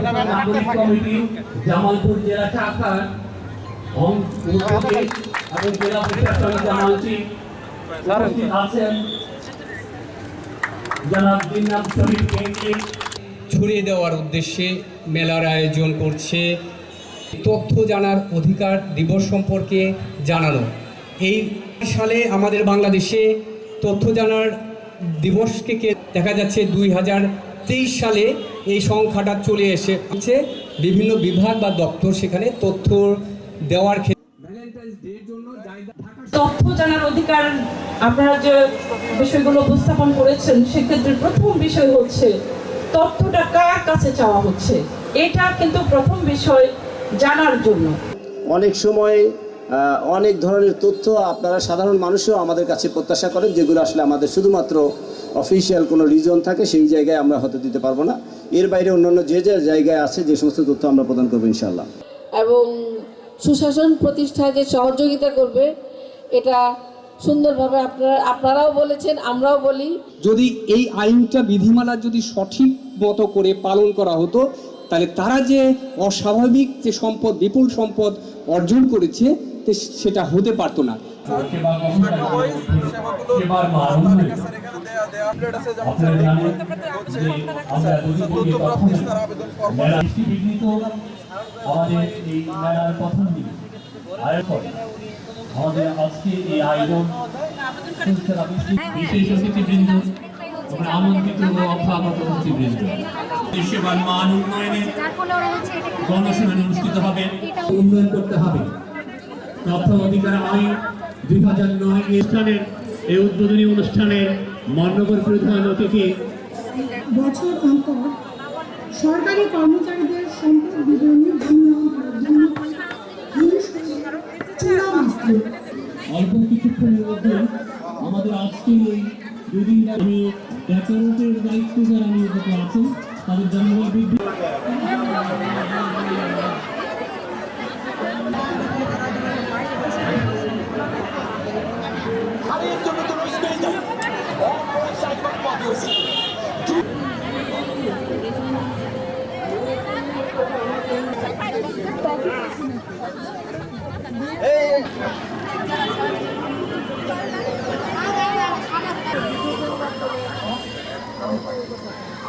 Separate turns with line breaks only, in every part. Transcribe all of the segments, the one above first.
নাগরিক কমিটি জামালপুর জেলা শাখার উদ্যোগে এবং জেলা প্রশাসন জামালটি উপস্থিত আছেন। জনাব দিনাব শরীফ কেন্দ্রিক।
ছড়িয়ে দেওয়ার উদ্দেশ্যে মেলার আয়োজন করছে। তথ্য জানার অধিকার দিবস সম্পর্কে জানানো। এই সালে আমাদের বাংলাদেশে তথ্য জানার দিবসকে দেখা যাচ্ছে দুই হাজার তেইশ সালে এই সংখ্যাটা চলে এসেছে বিভিন্ন বিভাগ বা দপ্তর সেখানে তথ্য দেওয়ার ক্ষেত্রে ভ্যালেন্টাইন্স ডের জন্য ঢাকা
তথ্য জানার অধিকার আপনারা যে বিষয়গুলো উপস্থাপন করেছেন সেক্ষেত্রে প্রথম বিষয় হচ্ছে তথ্যটা কার কাছে চাওয়া হচ্ছে? এটা কিন্তু প্রথম বিষয় জানার জন্য।
অনেক সময় অনেক ধরনের তথ্য আপনারা সাধারণ মানুষও আমাদের কাছে প্রত্যাশা করেন যেগুলো আসলে আমাদের শুধুমাত্র অফিসিয়াল কোনো রিজন থাকে সেই জায়গায় আমরা হয়তো দিতে পারব না। এর বাইরে অন্যান্য যে যে জায়গায় আছে যে সমস্ত তথ্য আমরা প্রদান করব ইনশাল্লাহ
এবং সুশাসন প্রতিষ্ঠায় যে সহযোগিতা করবে এটা সুন্দরভাবে আপনারা আপনারাও বলেছেন আমরাও বলি।
যদি এই আইনটা বিধিমালা যদি সঠিক মতো করে পালন করা হতো তাহলে তারা যে অস্বাভাবিক যে সম্পদ বিপুল সম্পদ অর্জন করেছে সেটা হতে পারতো না।
সেবা কর্মচারীদের মান উন্নয়ন আপনারা জানেন যে আমরা দুদিকে তথ্য মেলা দৃষ্টিবিঘ্নিত আমাদের এই মেলার প্রথম দিন আমাদের আজকে এই আয়োজন বিশেষ অতিথিবৃন্দ আমন্ত্রিত অভ্যাগত অতিথিবৃন্দ। সেবার মান উন্নয়নে গণশুনানি অনুষ্ঠিত হবে। উন্নয়ন করতে হবে। তথ্য অধিকার আইন দুই হাজার নয় অনুষ্ঠানের এই উদ্বোধনী অনুষ্ঠানে মান্যবর প্রধান অতিথি
বছর অন্তর সরকারি কর্মচারীদের সম্পদ বিবরণী জন্য
অল্প কিছুক্ষণের মধ্যে আমাদের আজকে এই দুদিন আমি ডেকোরেটের দায়িত্ব যারা নিয়োজিত আছেন তাদের জনবল বৃদ্ধি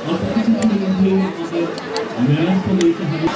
বলব অল্প কিছুক্ষণের